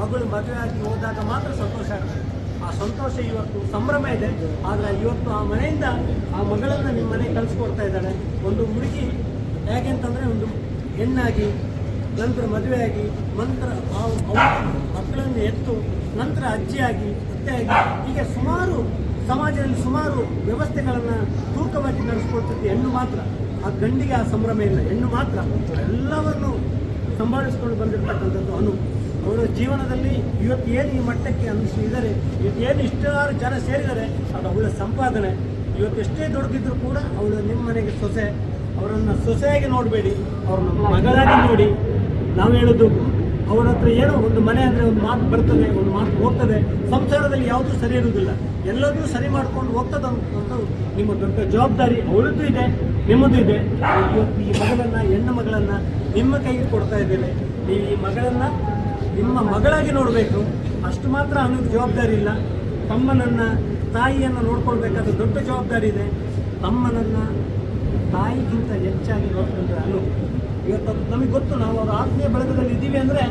ಮಗಳು ಮದುವೆ ಆಗಿ ಹೋದಾಗ ಮಾತ್ರ ಸಂತೋಷ ಆಗ್ತದೆ. ಆ ಸಂತೋಷ ಇವತ್ತು ಸಂಭ್ರಮ ಇದೆ. ಆದರೆ ಇವತ್ತು ಆ ಮನೆಯಿಂದ ಆ ಮಗಳನ್ನ ನಿಮ್ಮ ಮನೆಗೆ ಕಳಿಸ್ಕೊಡ್ತಾ ಇದ್ದಾಳೆ. ಒಂದು ಹುಡುಗಿ, ಹೇಗೆ ಅಂತಂದರೆ ಒಂದು ಹೆಣ್ಣಾಗಿ, ನಂತರ ಮದುವೆಯಾಗಿ, ನಂತರ ಆ ಮಕ್ಕಳನ್ನು ಎತ್ತು ನಂತರ ಅಜ್ಜಿಯಾಗಿ, ಅತ್ತೆಯಾಗಿ, ಹೀಗೆ ಸುಮಾರು ಸಮಾಜದಲ್ಲಿ ಸುಮಾರು ವ್ಯವಸ್ಥೆಗಳನ್ನ ತೂಕವಾಗಿ ನಡೆಸ್ಕೊಳ್ತಿದ್ದು ಹೆಣ್ಣು ಮಾತ್ರ. ಆ ಗಂಡಿಗೆ ಆ ಸಂಭ್ರಮ ಇಲ್ಲ. ಹೆಣ್ಣು ಮಾತ್ರ. ಎಲ್ಲವನ್ನು ಸಂಭಾಳಿಸ್ಕೊಂಡು ಬಂದಿರತಕ್ಕಂಥದ್ದು ಅನು. ಅವರ ಜೀವನದಲ್ಲಿ ಇವತ್ತು ಏನು ಈ ಮಟ್ಟಕ್ಕೆ ಅನಿಸಿದ್ದಾರೆ ಇವತ್ತು ಏನು ಇಷ್ಟಾರು ಜನ ಸೇರಿದ್ದಾರೆ, ಅದು ಅವಳ ಸಂಪಾದನೆ. ಇವತ್ತು ಎಷ್ಟೇ ದೊಡ್ಡದಿದ್ರು ಕೂಡ ಅವಳು ನಿಮ್ಮ ಮನೆಗೆ ಸೊಸೆ, ಅವರನ್ನು ಸೊಸೆಯಾಗಿ ನೋಡಬೇಡಿ, ಅವ್ರನ್ನ ಮಗಳಾಗಿ ನೋಡಿ. ನಾವು ಹೇಳೋದು, ಅವರ ಹತ್ರ ಏನೋ ಒಂದು ಮನೆ ಅಂದರೆ ಒಂದು ಮಾತು ಬರ್ತದೆ, ಒಂದು ಮಾತು ಹೋಗ್ತದೆ. ಸಂಸಾರದಲ್ಲಿ ಯಾವುದೂ ಸರಿ ಇರುವುದಿಲ್ಲ. ಎಲ್ಲದೂ ಸರಿ ಮಾಡ್ಕೊಂಡು ಹೋಗ್ತದೆ ಅಂತ ನಿಮ್ಮ ದೊಡ್ಡ ಜವಾಬ್ದಾರಿ ಅವಳದ್ದು ಇದೆ, ನಿಮ್ಮದು ಇದೆ. ಇವತ್ತು ಈ ಮಗಳನ್ನ, ಹೆಣ್ಣು ಮಗಳನ್ನ ನಿಮ್ಮ ಕೈಗೆ ಕೊಡ್ತಾ ಇದ್ದೇನೆ. ನೀವು ಈ ಮಗಳನ್ನ ನಿಮ್ಮ ಮಗಳಾಗಿ ನೋಡಬೇಕು. ಅಷ್ಟು ಮಾತ್ರ ಅನ್ನೋದು ಜವಾಬ್ದಾರಿ ಇಲ್ಲ. ತಮ್ಮನನ್ನು ತಾಯಿಯನ್ನು ನೋಡ್ಕೊಳ್ಬೇಕಾದ ದೊಡ್ಡ ಜವಾಬ್ದಾರಿ ಇದೆ. ತಮ್ಮನನ್ನು ತಾಯಿಗಿಂತ ಹೆಚ್ಚಾಗಿ ನೋಡ್ಕೊಂಡ್ರೆ ಅನು. ಇವತ್ತು ನಮಗೆ ಗೊತ್ತು ನಾವು ಅವರ ಆತ್ಮೀಯ ಬಳಗದಲ್ಲಿ ಇದ್ದೀವಿ ಅಂದರೆ